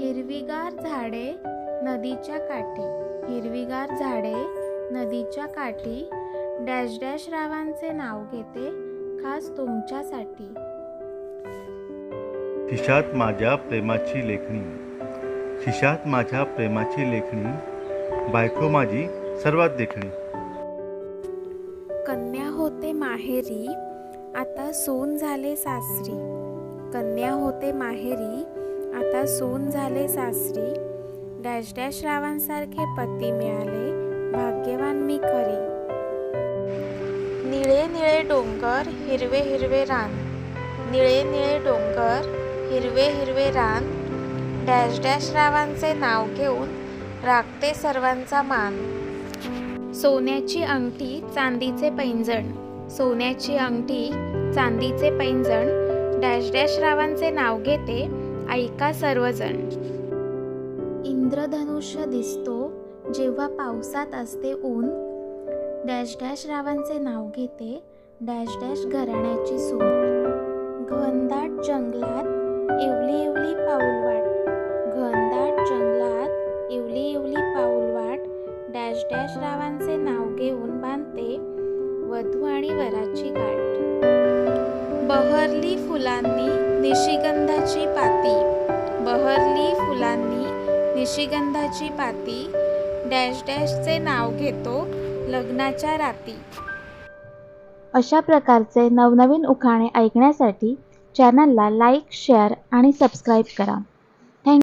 हिरवीगार झाडे नदीच्या काठी. हिरवीगार झाडे नदीच्या काठी. डॅश डॅश रावांचे नाव घेते खास तुमच्यासाठी. खिशात माझ्या प्रेमाची लेखणी. खिशात माझ्या प्रेमाची लेखणी. बायको माझी सर्वात देखणी. कन्या होते माहेरी आता सून झाले सासरी. कन्या होते माहेरी आता सून झाले सासरी. डॅश डॅश रावांसारखे पती मिळाले भाग्यवान मी खरी. निळे निळे डोंगर हिरवे हिरवे रान. निळे निळे डोंगर हिरवे हिरवे रान. डॅश डॅश रावांचे नाव घेऊन राखते सर्वांचा मान. सोन्याची अंगठी चांदीचे पैंजण. सोन्याची अंगठी चांदीचे पैंजण. डॅश डॅश रावांचे नाव घेते ऐका सर्वजण. इंद्रधनुष्य दिसतो जेव्हा पावसात असते ऊन. डॅश डॅश रावांचे नाव घेते डॅश डॅश घराण्याची सून. घनदाट जंगलात इवली इवली पाऊलवाट. घनदाट जंगलात इवली इवली पाऊलवाट. डॅश डॅश रावांचे नाव घेऊन बांधते वधू आणि वराची गाठ. बहरली फुलांनी निशिगंधाची पात निशिगंधाची पाती डॅश डॅशचे नाव घेतो लग्नाच्या राती. अशा प्रकारचे नवनवीन उखाणे ऐकण्यासाठी चॅनलला लाईक शेअर आणि सबस्क्राईब करा.